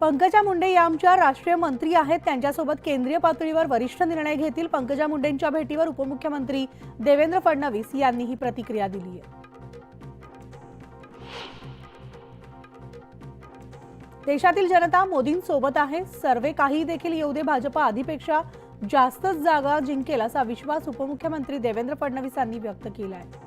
पंकजा मुंडे या आमच्या राष्ट्रीय मंत्री आहेत. त्यांच्यासोबत केंद्रीय पातळीवर वरिष्ठ निर्णय घेतील. पंकजा मुंडेंच्या भेटीवर उपमुख्यमंत्री देवेंद्र फडणवीस यांनी ही प्रतिक्रिया दिली आहे. देशातील जनता मोदींसोबत आहे. सर्वे काही देखील येऊ दे भाजपा आधीपेक्षा जास्तच जागा जिंकेल असा विश्वास उपमुख्यमंत्री देवेंद्र फडणवीस यांनी व्यक्त केला आहे.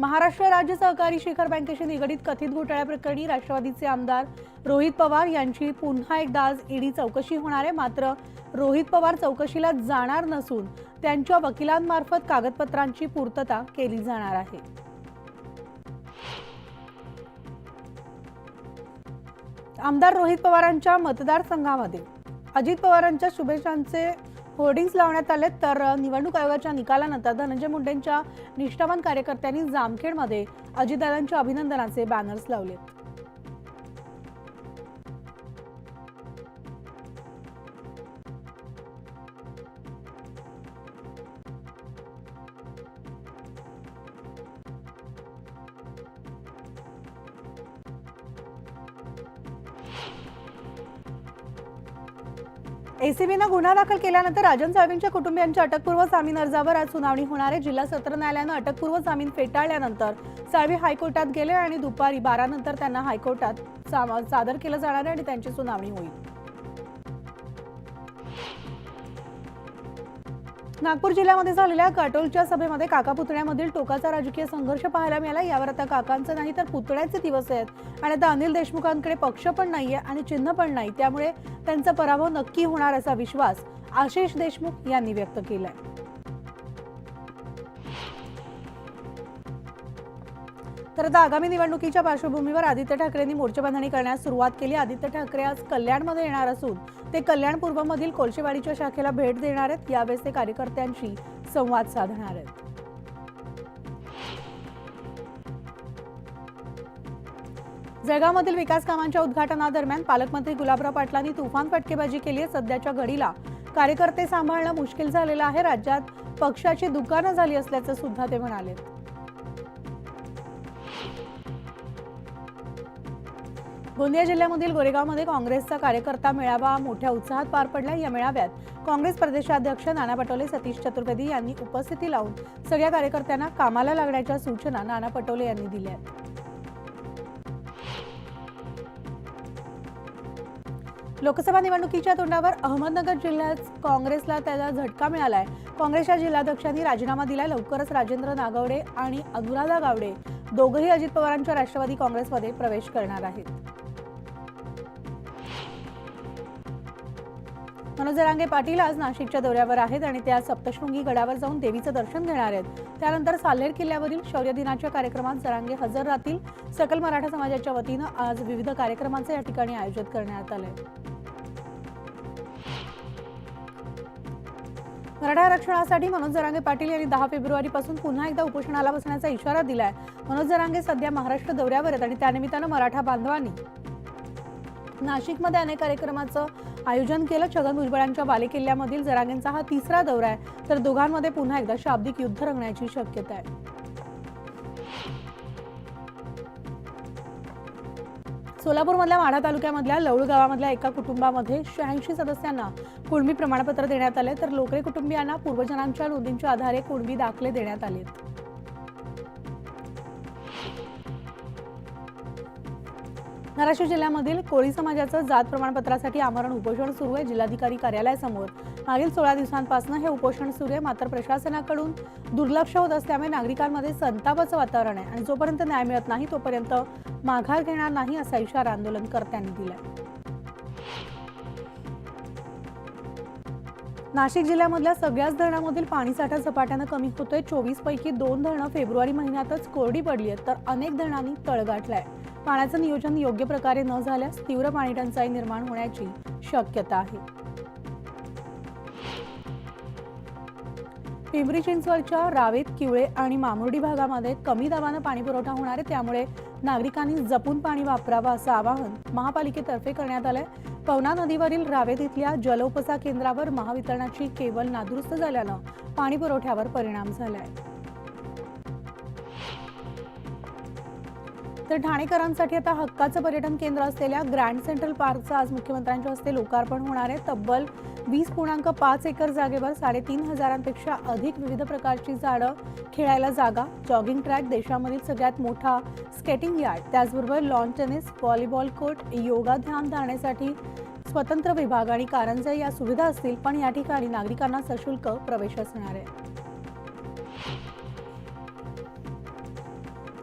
महाराष्ट्र राज्य सहकारी शिखर बँकेशी निगडीत कथित घोटाळ्याप्रकरणी राष्ट्रवादीचे आमदार रोहित पवार यांची पुन्हा एकदा आज ईडी चौकशी होणार आहे. मात्र रोहित पवार चौकशीला जाणार नसून त्यांच्या वकिलांमार्फत कागदपत्रांची पूर्तता केली जाणार आहे. आमदार रोहित पवारांच्या मतदारसंघामध्ये अजित पवारांच्या शुभेच्छांचे होर्डिंग्स लावण्यात आले तर निवडणूक आयोगाच्या निकालानंतर धनंजय मुंडेंच्या निष्ठावान कार्यकर्त्यांनी जामखेडमध्ये अजितदादांच्या अभिनंदनाचे बॅनर्स लावले. एसीबीनं गुन्हा दाखल केल्यानंतर राजन साळवींच्या कुटुंबियांच्या अटकपूर्व जामीन अर्जावर आज सुनावणी होणार आहे. जिल्हा सत्र न्यायालयानं अटकपूर्व जामीन फेटाळल्यानंतर साळवी हायकोर्टात गेले आणि दुपारी बारा नंतर त्यांना हायकोर्टात सादर केलं जाणार आहे आणि त्यांची सुनावणी होईल. नागपूर जिल्ह्यामध्ये झालेल्या काटोलच्या सभेमध्ये काका पुतण्यामधील टोकाचा राजकीय संघर्ष पाहायला मिळाला. यावर आता काकांचं नाही तर पुतण्याचे दिवस आहेत. आणि आता अनिल देशमुखांकडे पक्ष पण नाहीये आणि चिन्ह पण नाही. त्यामुळे त्यांचा पराभव नक्की होणार असा विश्वास आशिष देशमुख यांनी व्यक्त केलाय. तर आता आगामी निवडणुकीच्या पार्श्वभूमीवर आदित्य ठाकरेंनी मोर्चेबांधणी करण्यास सुरुवात केली. आदित्य ठाकरे आज कल्याणमध्ये येणार असून ते कल्याण पूर्वमधील कोळशेवाडीच्या शाखेला भेट देणार आहेत. यावेळेस ते कार्यकर्त्यांशी संवाद साधणार आहेत. जळगावमधील विकास कामांच्या उद्घाटनादरम्यान पालकमंत्री गुलाबराव पाटलांनी तुफान फटकेबाजी केली आहे. सध्याच्या घडीला कार्यकर्ते सांभाळणं मुश्किल झालेलं आहे. राज्यात पक्षाची दुकानं झाली असल्याचं सुद्धा ते म्हणाले. गोंदिया जिल्ह्यामधील गोरेगावमध्ये काँग्रेसचा कार्यकर्ता मेळावा मोठ्या उत्साहात पार पडला या मेळाव्यात काँग्रेस प्रदेशाध्यक्ष नाना पटोले सतीश चतुर्वेदी यांनी उपस्थिती लावून सगळ्या कार्यकर्त्यांना कामाला लागण्याच्या सूचना नाना पटोले यांनी दिल्या आहेत. लोकसभा निवडणुकीच्या तोंडावर अहमदनगर जिल्ह्यात काँग्रेसला त्याला झटका मिळालाय. काँग्रेसच्या जिल्हाध्यक्षांनी राजीनामा दिलाय. लवकरच राजेंद्र नागवडे आणि अनुराधा गावडे दोघंही अजित पवारांच्या राष्ट्रवादी काँग्रेसमध्ये प्रवेश करणार आहेत. मनोजरांगे पाटील आज नाशिकच्या दौऱ्यावर आहेत आणि त्या सप्तशृंगी गडावर जाऊन देवीचं दर्शन घेणार आहेत. त्यानंतर साल्हेर किल्ल्यावरील शौर्य दिनाच्या कार्यक्रमात जरांगे हजर राहतील. सकल मराठा समाजाच्या वतीनं आज विविध कार्यक्रमांचं या ठिकाणी आयोजित करण्यात आले मराठा आरक्षणासाठी मनोज जरांगे पाटील यांनी दहा फेब्रुवारीपासून पुन्हा एकदा उपोषणाला बसण्याचा इशारा दिलाय. मनोज जरांगे सध्या महाराष्ट्र दौऱ्यावर आहेत आणि त्यानिमित्तानं मराठा बांधवांनी नाशिकमध्ये अनेक कार्यक्रमाचं आयोजन केलं. छगन भुजबळांच्या बालेकिल्ल्यामधील जरांगेंचा हा तिसरा दौरा आहे. तर दोघांमध्ये पुन्हा एकदा शाब्दिक युद्ध रंगण्याची शक्यता आहे. सोलापूरमधल्या माढा तालुक्यामधल्या लवळ गावामधल्या एका कुटुंबामध्ये शहाऐंशी सदस्यांना कुणबी प्रमाणपत्र देण्यात आले. तर लोकरे कुटुंबियांना पूर्वजनांच्या नोंदींच्या आधारे कुणबी दाखले देण्यात आले. धाराशिव जिल्ह्यामधील कोळी समाजाचं जात प्रमाणपत्रासाठी आमरण उपोषण सुरू आहे जिल्हाधिकारी कार्यालयासमोर. मागील सोळा दिवसांपासून हे उपोषण सुरू आहे. मात्र प्रशासनाकडून दुर्लक्ष होत असल्यामुळे नागरिकांमध्ये संतापाचं वातावरण आहे आणि जोपर्यंत न्याय मिळत नाही तोपर्यंत माघार घेणार नाही असा इशारा आंदोलनकर्त्यांनी दिलाय. नाशिक जिल्ह्यामधल्या सगळ्याच धरणामधील पाणीसाठा झपाट्यानं कमी होतोय. चोवीस पैकी दोन धरणं फेब्रुवारी महिन्यातच कोरडी पडली आहेत तर अनेक धरणांनी तळ गाठलाय. पाण्याचं नियोजन योग्य प्रकारे न झाल्यास तीव्र पाणी टंचाई निर्माण होण्याची शक्यता आहे. पिंपरी चिंचवडच्या रावेत किवळे आणि मामुर्डी भागामध्ये कमी दाबानं पाणी पुरवठा होणार आहे. त्यामुळे नागरिकांनी जपून पाणी वापरावं असं आवाहन महापालिकेतर्फे करण्यात आलंय. पवना नदीवरील रावेत इथल्या जलोपसा केंद्रावर महावितरणाची केबल नादुरुस्त झाल्यानं पाणी पुरवठ्यावर परिणाम झालाय. तर ठाणेकरांसाठी आता हक्काचं पर्यटन केंद्र असलेल्या ग्रँड सेंट्रल पार्कचं आज मुख्यमंत्र्यांच्या हस्ते लोकार्पण होणार आहे. तब्बल वीस पूर्णांक पाच एकर जागेवर साडेतीन हजारांपेक्षा अधिक विविध प्रकारची झाडं खेळायला जागा. जॉगिंग ट्रॅक देशामधील सगळ्यात मोठा स्केटिंग यार्ड त्याचबरोबर lawn tennis volleyball court yoga ध्यान धारण्यासाठी स्वतंत्र विभाग आणि कारंजे या सुविधा असतील पण या ठिकाणी नागरिकांना सशुल्क प्रवेश असणार आहे.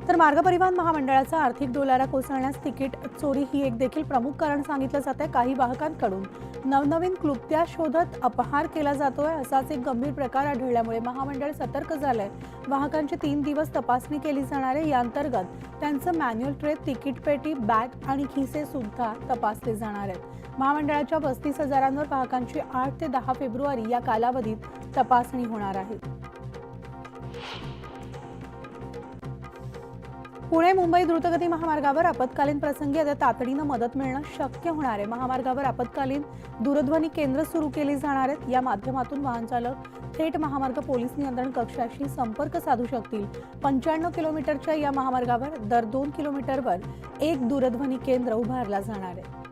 तर मार्ग परिवहन महामंडळाचा आर्थिक डोलारा कोसळण्यास तिकीट चोरी ही एक देखील प्रमुख कारण सांगितलं जात आहे काही वाहकांकडून नवनवीन क्लुप्त्या शोधत अपहार केला जातोय. असाच एक गंभीर प्रकार आढळल्यामुळे महामंडळ सतर्क झालंय. वाहकांची तीन दिवस तपासणी केली जाणार आहे. या अंतर्गत त्यांचं मॅन्युअल ट्रे तिकीट पेटी बॅग आणि खिसे सुद्धा तपासले जाणार आहेत. महामंडळाच्या पस्तीस हजारांवर वाहकांची आठ ते दहा फेब्रुवारी या कालावधीत तपासणी होणार आहे. पुणे मुंबई द्रुतगती महामार्गावर आपत्कालीन प्रसंगी आता तातडीनं मदत मिळणं शक्य होणार आहे. महामार्गावर आपत्कालीन दूरध्वनी केंद्र सुरू केली जाणार आहेत. या माध्यमातून वाहनचालक थेट महामार्ग पोलीस नियंत्रण कक्षाशी संपर्क साधू शकतील. पंच्याण्णव किलोमीटरच्या या महामार्गावर दर दोन किलोमीटरवर एक दूरध्वनी केंद्र उभारला जाणार आहे.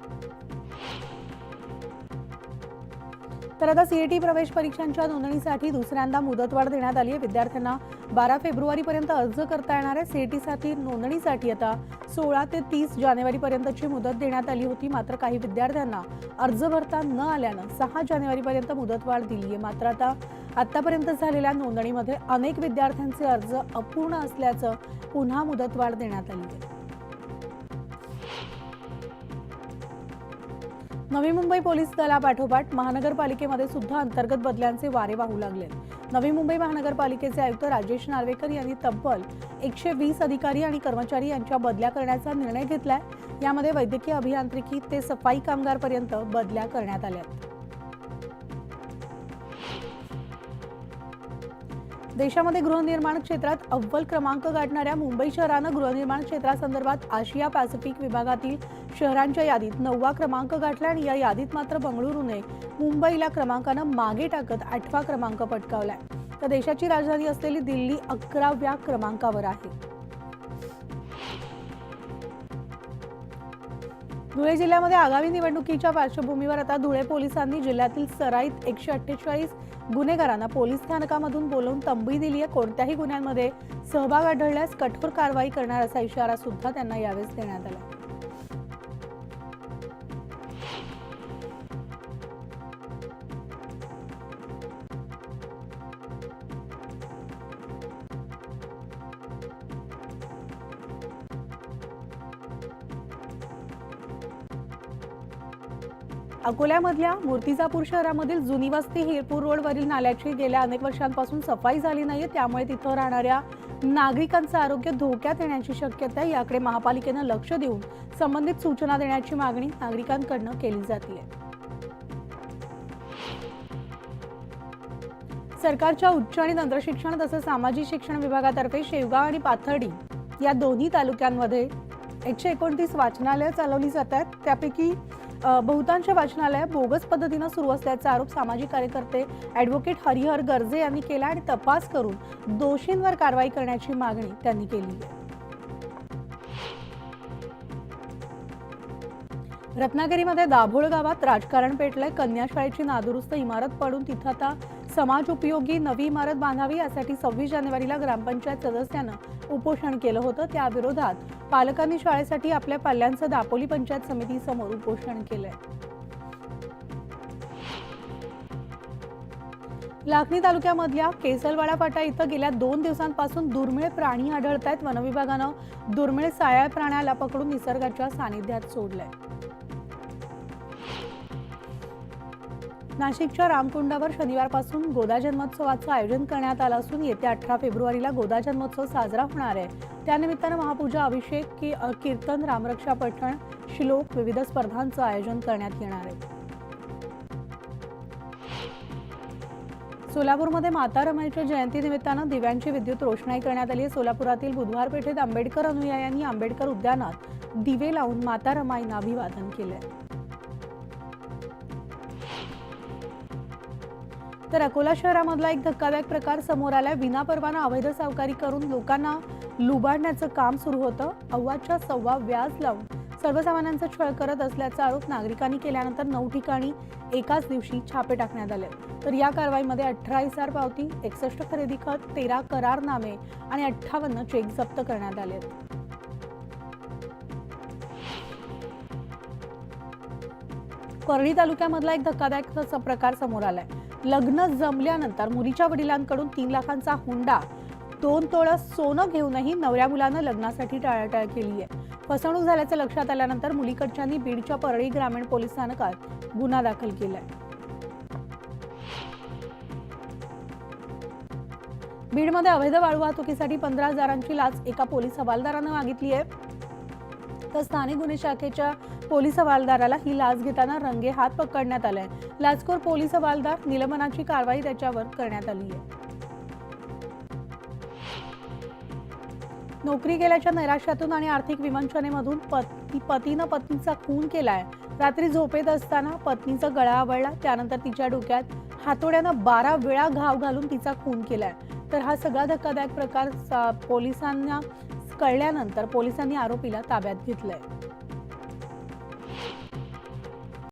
तर आता सीईटी प्रवेश परीक्षांच्या नोंदणीसाठी दुसऱ्यांदा मुदतवाढ देण्यात आली आहे. विद्यार्थ्यांना बारा फेब्रुवारीपर्यंत अर्ज करता येणार आहे. सीईटीसाठी नोंदणीसाठी आता सोळा ते तीस जानेवारीपर्यंतची मुदत देण्यात आली होती. मात्र काही विद्यार्थ्यांना अर्ज भरता न आल्यानं सहा जानेवारीपर्यंत मुदतवाढ दिली आहे. मात्र आता आतापर्यंत झालेल्या नोंदणीमध्ये अनेक विद्यार्थ्यांचे अर्ज अपूर्ण असल्याचं पुन्हा मुदतवाढ देण्यात आली आहे. नवी मुंबई पोलीस दलापाठोपाठ महानगरपालिकेमध्ये सुद्धा अंतर्गत बदल्यांचे वारे वाहू लागले. नवी मुंबई महानगरपालिकेचे आयुक्त राजेश नार्वेकर यांनी तब्बल एकशे वीस अधिकारी आणि कर्मचारी यांच्या बदल्या करण्याचा निर्णय घेतलाय. यामध्ये वैद्यकीय अभियांत्रिकी ते सफाई कामगारपर्यंत बदल्या करण्यात आल्या देशामध्ये गृहनिर्माण क्षेत्रात अव्वल क्रमांक गाठणाऱ्या मुंबई शहरानं गृहनिर्माण क्षेत्रासंदर्भात आशिया पॅसिफिक विभागातील शहरांच्या यादीत नववा क्रमांक गाठला आणि या यादीत मात्र बंगळुरूने मुंबईला क्रमांकानं मागे टाकत आठवा क्रमांक पटकावलाय. तर देशाची राजधानी असलेली दिल्ली अकराव्या क्रमांकावर आहे. धुळे जिल्ह्यामध्ये आगामी निवडणुकीच्या पार्श्वभूमीवर आता धुळे पोलिसांनी जिल्ह्यातील सराईत एकशे अठ्ठेचाळीस गुन्हेगारांना पोलीस स्थानकामधून बोलवून तंबी दिली आहे. कोणत्याही गुन्ह्यांमध्ये सहभाग आढळल्यास कठोर कारवाई करणार असा इशारा सुद्धा त्यांना यावेळेस देण्यात आला. अकोल्यामधल्या मूर्तिजापूर शहरामधील जुनी वस्ती हिरपूर रोडवरील नाल्याची गेल्या अनेक वर्षांपासून सफाई झाली नाहीये. त्यामुळे तिथं राहणाऱ्या नागरिकांचं आरोग्य धोक्यात येण्याची शक्यता आहे. याकडे महापालिकेनं लक्ष देऊन संबंधित सूचना देण्याची मागणी नागरिकांकडनं केली जाते सरकारच्या उच्च आणि तंत्रशिक्षण तसंच सामाजिक शिक्षण विभागातर्फे शेवगाव आणि पाथर्डी या दोन्ही तालुक्यांमध्ये एकशे एकोणतीस वाचनालयं चालवली जात आहेत त्यापैकी बहुतांश वाचनालय बोगस पद्धतीनं सुरू असल्याचा आरोप सामाजिक कार्यकर्ते ॲडव्होकेट हरिहर गर्जे यांनी केला आणि तपास करून दोषींवर कारवाई करण्याची मागणी त्यांनी केली रत्नागिरीमध्ये दाभोळ गावात राजकारण पेटलंय. कन्याशाळेची नादुरुस्त इमारत पडून तिथं आता समाज उपयोगी नवी इमारत बांधावी यासाठी सव्वीस जानेवारीला ग्रामपंचायत सदस्यानं उपोषण केलं होतं. त्याविरोधात पालकांनी शाळेसाठी आपल्या पाल्यांचं दापोली पंचायत समितीसमोर उपोषण केलंय. लाखणी तालुक्यामधल्या केसलवाडा फाटा इथं गेल्या दोन दिवसांपासून दुर्मिळ प्राणी आढळत आहेत वनविभागानं दुर्मिळ सायाळ प्राण्याला पकडून निसर्गाच्या सानिध्यात सोडलंय. नाशिकच्या रामकुंडावर शनिवारपासून गोदा जन्मोत्सवाचं आयोजन करण्यात आलं असून येत्या अठरा फेब्रुवारीला गोदा जन्मोत्सव साजरा होणार आहे. त्यानिमित्तानं महापूजा अभिषेक की कीर्तन रामरक्षा पठण श्लोक विविध स्पर्धांचं आयोजन करण्यात येणार आहे. सोलापूरमध्ये माता रमाईच्या जयंतीनिमित्तानं दिव्यांची विद्युत रोषणाई करण्यात आली आहे. सोलापुरातील बुधवार पेठेत आंबेडकर अनुयायांनी आंबेडकर उद्यानात दिवे लावून माता रमाईंना अभिवादन केलंय. तर अकोला शहरामधला एक धक्कादायक प्रकार समोर आलाय विनापरवाना अवैध सावकारी करून लोकांना लुबाडण्याचं काम सुरू होतं. अव्वाच्या सव्वा व्याज लावून सर्वसामान्यांचा छळ करत असल्याचा आरोप नागरिकांनी केल्यानंतर नऊ ठिकाणी एकाच दिवशी छापे टाकण्यात आले. तर या कारवाईमध्ये अठरा इसार पावती एकसष्ट खरेदी खत तेरा करारनामे आणि अठ्ठावन्न चेक जप्त करण्यात आले. परळी तालुक्यामधला एक धक्कादायक स- प्रकार समोर आलाय. लग्न जमल्यानंतर मुलीच्या वडिलांकडून तीन लाखांचा हुंडा दोन तोळं सोनं घेऊनही नवऱ्या मुलानं लग्नासाठी टाळाटाळ केली आहे फसवणूक झाल्याचं लक्षात आल्यानंतर मुलीकडच्यांनी बीडच्या परळी ग्रामीण पोलीस स्थानकात गुन्हा दाखल केलाय. बीडमध्ये अवैध वाळू वाहतुकीसाठी पंधरा हजारांची लाच एका पोलीस हवालदारानं मागितली आहे तर स्थानिक गुन्हे शाखेच्या पोलीस हवालदाराला ही लाच घेताना रंगे हात पकडण्यात आलाय. लाचखोर पोलीस हवालदार निलंबनाची कारवाई त्याच्यावर करण्यात आली आहे. नोकरी गेल्याच्या नैराश्यातून आणि आर्थिक विवंचनेमधून पती पतीनं पत्नीचा खून केलाय. रात्री झोपेत असताना पत्नीचा गळा आवळला. त्यानंतर तिच्या डोक्यात हातोड्यानं बारा वेळा घाव घालून तिचा खून केलाय. तर हा सगळा धक्कादायक प्रकार पोलिसांना कळल्यानंतर पोलिसांनी आरोपीला ताब्यात घेतलंय.